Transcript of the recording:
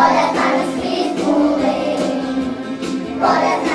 Поряд нами скрізь були, поряд